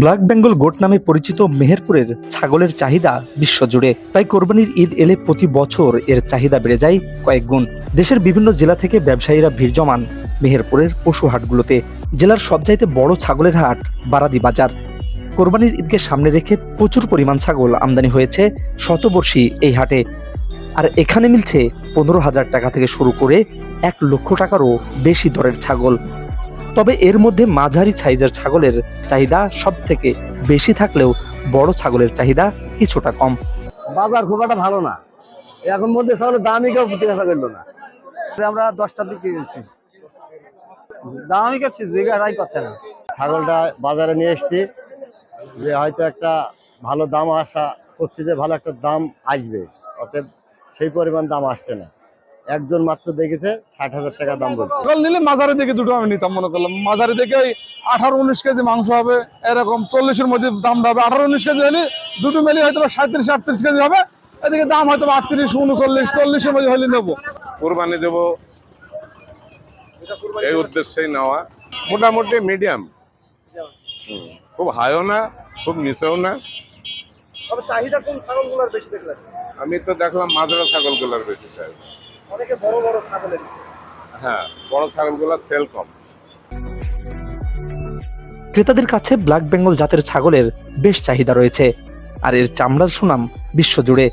Black Bengal goat নামে পরিচিত মেহেরপুরের ছাগলের চাহিদা বিশ্বজুড়ে। তাই কোরবানির ঈদ এলে প্রতি বছর এর চাহিদা বেড়ে যায় কয়েক গুণ। দেশের বিভিন্ন জেলা থেকে ব্যবসায়ীরা ভিড় জমান মেহেরপুরের পশু হাটগুলোতে জেলার সবচাইতে বড় ছাগলের হাট বারাদি বাজার। কোরবানির ঈদকে সামনে রেখে প্রচুর পরিমাণ ছাগল আমদানি হয়েছে শতবর্ষী এই হাটে। আর এখানে মিলছে পনেরো হাজার টাকা থেকে শুরু করে এক লক্ষ টাকারও বেশি দরের ছাগল। তবে এর মধ্যে মাঝারি সাইজের ছাগলের চাহিদা সব থেকে বেশি থাকলেও বড় ছাগলের চাহিদা কিছুটা কম। বাজার খুব একটা ভালো না। এখন মধ্যে ছাগলের দামই কেউ জিজ্ঞাসা করল না। আমরা দশটার দিকে কিনেছি দামই কেউ জিজ্ঞাসাই করছে না। ছাগলটা বাজারে নিয়ে এসেছি যে হয়তো একটা ভালো দাম আশা করছি যে ভালো একটা দাম আসবে। অতএব সেই পরিমাণ দাম আসছে না। একজন মাত্র দেখেছে ষাট হাজার টাকা দাম বলছে। ছাগল নিলে মাঝারি দেখে দুটো আমি নিতাম মনে করলাম। মাঝারি দেখে ওই আঠারো উনিশ কেজি মাংস হবে এরকম চল্লিশের মধ্যে দামটা হবে। আঠারো উনিশ কেজি হলে দুটো মিলে হয়তো সাঁত্রিশ আটত্রিশ কেজি হবে। এদিকে দাম হয়তো আটত্রিশ উনচল্লিশ চল্লিশের মধ্যে হলে নেব। কোরবানি দেবো। এই উদ্দেশ্যেই নেওয়া। মোটামুটি মিডিয়াম খুব হাইও না খুব নিচেও না। তবে চাহিদা কোন ছাগলগুলোর বেশি দেখলেন? আমি তো দেখলাম মাজরা ছাগলগুলোর বেশি চাই অনেকে বড় বড় ছাগলের হ্যাঁ বড় ছাগলগুলোর সেল কম। ক্রেতাদের কাছে ব্ল্যাক বেঙ্গল জাতের ছাগলের বেশ চাহিদা রয়েছে আর এর চামড়ার সুনাম বিশ্বজুড়ে।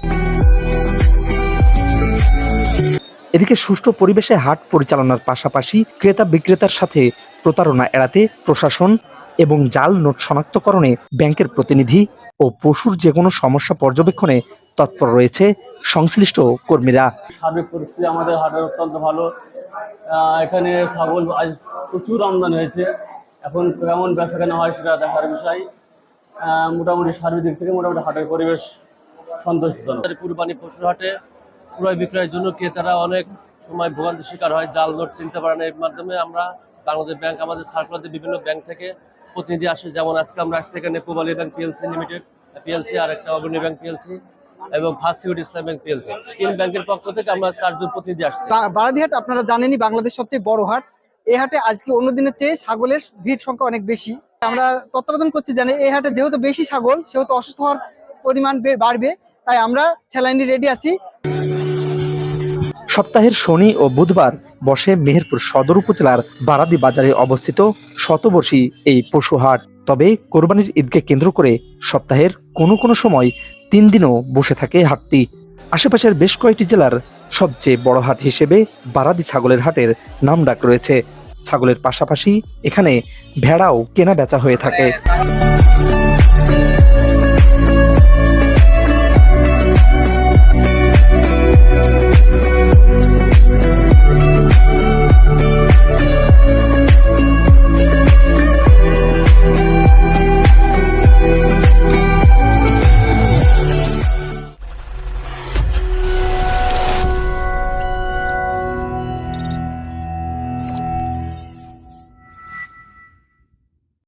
এদিকে সুষ্ঠু পরিবেশে হাট পরিচালনার পাশাপাশি ক্রেতা বিক্রেতার সাথে প্রতারণা এড়াতে প্রশাসন এবং জাল নোট শনাক্তকরণে ব্যাংকের প্রতিনিধি ও পশুর যে কোনো সমস্যা পর্যবেক্ষণে তৎপর রয়েছে সংশ্লিষ্ট কর্মীরা। সার্বিক পরিস্থিতি আমাদের হাটের অত্যন্ত ভালো। এখানে ছাগল আজ প্রচুর আমদানি হয়েছে। এখন কেমন বেচা কেনা হয় সেটা দেখার বিষয়। মোটামুটি সার্বিক দিক থেকে মোটামুটি হাটের পরিবেশ সন্তোষজনক। কুরবানি পশুর হাটে ক্রয় বিক্রয়ের জন্য ক্রেতারা অনেক সময় ভোগান্তির শিকার হয়। জাল নোট চিনতে পারে না এর মাধ্যমে। আমরা বাংলাদেশ ব্যাংক, আমাদের সার্কুলারতে বিভিন্ন ব্যাংক থেকে প্রতিনিধি আসে যেমন আজকে আমরা আসছি এখানে Pubali bank PLC limited PLC আর একটা অগ্রণী ব্যাংক পিএলসি এবং first security Islam bank PLC তিন ব্যাংকের পক্ষ থেকে আমরা চারজন প্রতিনিধি আসছি। বারাদিহাট আপনারা জানেনই বাংলাদেশ সবচেয়ে বড় হাট। এই হাটে আজকে অন্য দিনের চেয়ে ছাগলের ভিড় সংখ্যা অনেক বেশি। আমরা তত্ত্বাবধান করছি জানি এই হাটে যেহেতু বেশি ছাগল সেহেতু অসুস্থ হওয়ার পরিমাণ বে- বাড়বে তাই আমরা স্যালাইনি রেডি আছি। সপ্তাহের শনি ও বুধবার বসে মেহেরপুর সদর উপজেলার বারাদি বাজারে অবস্থিত শতবর্ষী এই পশু হাট। তবে কোরবানির ঈদকে কেন্দ্র করে সপ্তাহের কোনো কোনো সময় তিন দিনও বসে থাকে হাটটি। আশেপাশের বেশ কয়েকটি জেলার সবচেয়ে বড় হাট হিসেবে বারাদি ছাগলের হাটের নামডাক রয়েছে। ছাগলের পাশাপাশি এখানে ভেড়াও কেনা বেচা হয়ে থাকে।